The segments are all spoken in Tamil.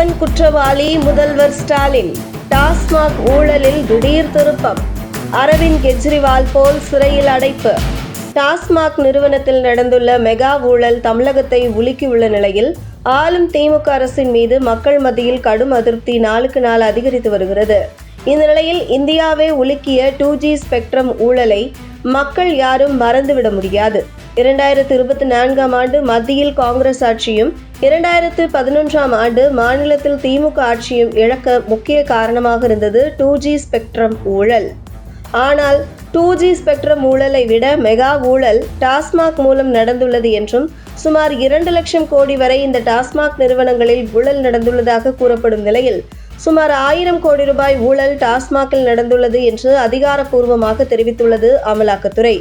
கணவன் குற்றவாளி முதல்வர் ஸ்டாலின். டாஸ்மாக் ஊழலில் திடீர் திருப்பம். அரவிந்த் கெஜ்ரிவால் போல் சிறையில் அடைப்பு. டாஸ்மாக் நிறுவனத்தில் நடந்துள்ள மெகா ஊழல் தமிழகத்தை உலுக்கியுள்ள நிலையில் ஆளும் திமுக அரசின் மீது மக்கள் மத்தியில் கடும் அதிருப்தி நாளுக்கு நாள் அதிகரித்து வருகிறது. இந்த நிலையில் இந்தியாவே உலுக்கிய டூ ஜி ஸ்பெக்ட்ரம் ஊழலை மக்கள் யாரும் மறந்துவிட முடியாது. இரண்டாயிரத்து இருபத்தி நான்காம் ஆண்டு மத்தியில் காங்கிரஸ் ஆட்சியும் இரண்டாயிரத்து பதினொன்றாம் ஆண்டு மாநிலத்தில் திமுக ஆட்சியும் இழக்க முக்கிய காரணமாக இருந்தது டூ ஜி ஸ்பெக்ட்ரம் ஊழல். ஆனால் டூ ஜி ஸ்பெக்ட்ரம் ஊழலை விட மெகா ஊழல் டாஸ்மாக் மூலம் நடந்துள்ளது என்றும் சுமார் இரண்டு லட்சம் கோடி வரை இந்த டாஸ்மாக் நிறுவனங்களில் ஊழல் நடந்துள்ளதாக கூறப்படும் நிலையில் சுமார் ஆயிரம் கோடி ரூபாய் ஊழல் டாஸ்மாகில் நடந்துள்ளது என்று அதிகாரப்பூர்வமாக தெரிவித்துள்ளது அமலாக்கத்துறை.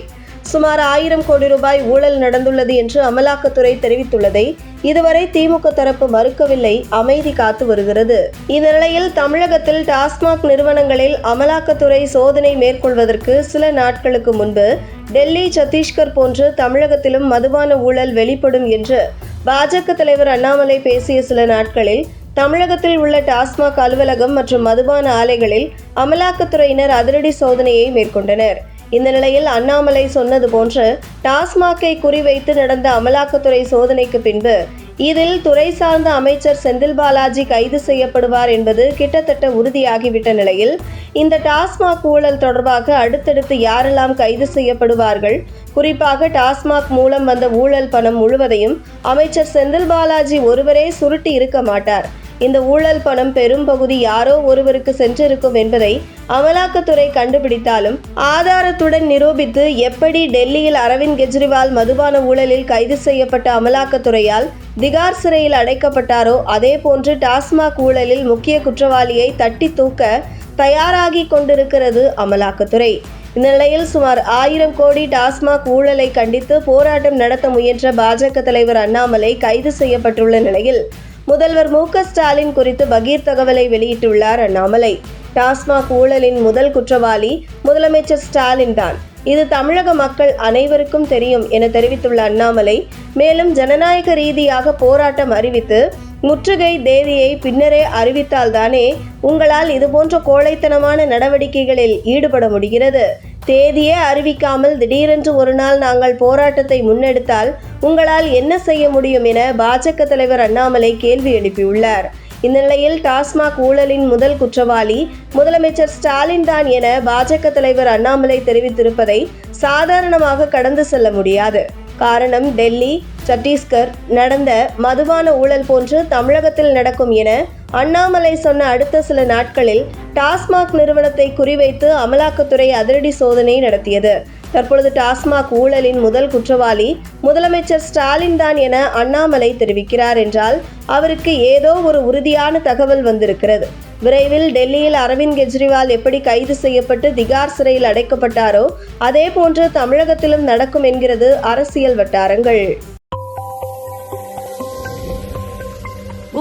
சுமார் ஆயிரம் கோடி ரூபாய் ஊழல் நடந்துள்ளது என்று அமலாக்கத்துறை தெரிவித்துள்ளதை இதுவரை திமுக தரப்பு மறுக்கவில்லை. அமைதி காத்து வருகிறது. இந்த நிலையில் தமிழகத்தில் டாஸ்மாக் நிறுவனங்களில் அமலாக்கத்துறை சோதனை மேற்கொள்வதற்கு சில நாட்களுக்கு முன்பு டெல்லி சத்தீஸ்கர் போன்று தமிழகத்திலும் மதுபான ஊழல் வெளிப்படும் என்று பாஜக தலைவர் அண்ணாமலை பேசிய சில நாட்களில் தமிழகத்தில் உள்ள டாஸ்மாக் அலுவலகம் மற்றும் மதுபான ஆலைகளில் அமலாக்கத்துறையினர் அதிரடி சோதனையை மேற்கொண்டனர். இந்த நிலையில் அண்ணாமலை சொன்னது போன்று டாஸ்மாகை குறிவைத்து நடந்த அமலாக்கத்துறை சோதனைக்கு பின்பு இதில் துறை சார்ந்த அமைச்சர் செந்தில் பாலாஜி கைது செய்யப்படுவார் என்பது கிட்டத்தட்ட உறுதியாகிவிட்ட நிலையில் இந்த டாஸ்மாக் ஊழல் தொடர்பாக அடுத்தடுத்து யாரெல்லாம் கைது செய்யப்படுவார்கள் குறிப்பாக டாஸ்மாக் மூலம் வந்த ஊழல் பணம் முழுவதையும் அமைச்சர் செந்தில் பாலாஜி ஒருவரே சுருட்டி இருக்க மாட்டார். இந்த ஊழல் பணம் பெரும்பகுதி யாரோ ஒருவருக்கு சென்றிருக்கும் என்பதை அமலாக்கத்துறை கண்டுபிடித்தாலும் ஆதாரத்துடன் நிரூபித்து எப்படி டெல்லியில் அரவிந்த் கெஜ்ரிவால் மதுபான ஊழலில் கைது செய்யப்பட்ட அமலாக்கத்துறையால் திகார் சிறையில் அடைக்கப்பட்டாரோ அதே போன்று டாஸ்மாக் ஊழலில் முக்கிய குற்றவாளியை தட்டி தூக்க தயாராகி கொண்டிருக்கிறது அமலாக்கத்துறை. இந்த நிலையில் சுமார் ஆயிரம் கோடி டாஸ்மாக் ஊழலை கண்டித்து போராட்டம் நடத்த முயன்ற பாஜக தலைவர் அண்ணாமலை கைது செய்யப்பட்டுள்ள நிலையில் முதல்வர் மு ஸ்டாலின் குறித்து பகீர் தகவலை வெளியிட்டுள்ளார் அண்ணாமலை. டாஸ்மாக் ஊழலின் முதல் குற்றவாளி முதலமைச்சர் ஸ்டாலின் தான். இது தமிழக மக்கள் அனைவருக்கும் தெரியும் என தெரிவித்துள்ள அண்ணாமலை மேலும் ஜனநாயக ரீதியாக போராட்டம் அறிவித்து முற்றுகை தேதியை பின்னரே அறிவித்தால்தானே உங்களால் இதுபோன்ற கோழைத்தனமான நடவடிக்கைகளில் ஈடுபட முடிகிறது. தேதியே அறிவிக்காமல் திடீரென்று ஒரு நாள் நாங்கள் போராட்டத்தை முன்னெடுத்தால் உங்களால் என்ன செய்ய முடியும் என பாஜக தலைவர் அண்ணாமலை கேள்வி எழுப்பியுள்ளார். இந்த நிலையில் டாஸ்மாக் ஊழலின் முதல் குற்றவாளி முதலமைச்சர் ஸ்டாலின் தான் என பாஜக தலைவர் அண்ணாமலை தெரிவித்திருப்பதை சாதாரணமாக கடந்து செல்ல முடியாது. காரணம் டெல்லி சத்தீஸ்கர் நடந்த மதுபான ஊழல் போன்று தமிழகத்தில் நடக்கும் என அண்ணாமலை சொன்ன அடுத்த சில நாட்களில் டாஸ்மாக் நிறுவனத்தை குறிவைத்து அமலாக்கத்துறை அதிரடி சோதனை நடத்தியது. தற்பொழுது டாஸ்மாக் ஊழலின் முதல் குற்றவாளி முதலமைச்சர் ஸ்டாலின் தான் என அண்ணாமலை தெரிவிக்கிறார் என்றால் அவருக்கு ஏதோ ஒரு உறுதியான தகவல் வந்திருக்கிறது. விரைவில் டெல்லியில் அரவிந்த் கெஜ்ரிவால் எப்படி கைது செய்யப்பட்டு திகார் சிறையில் அடைக்கப்பட்டாரோ அதே போன்று தமிழகத்திலும் நடக்கும் என்கிறது அரசியல் வட்டாரங்கள்.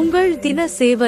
உங்கள் தின சேவல்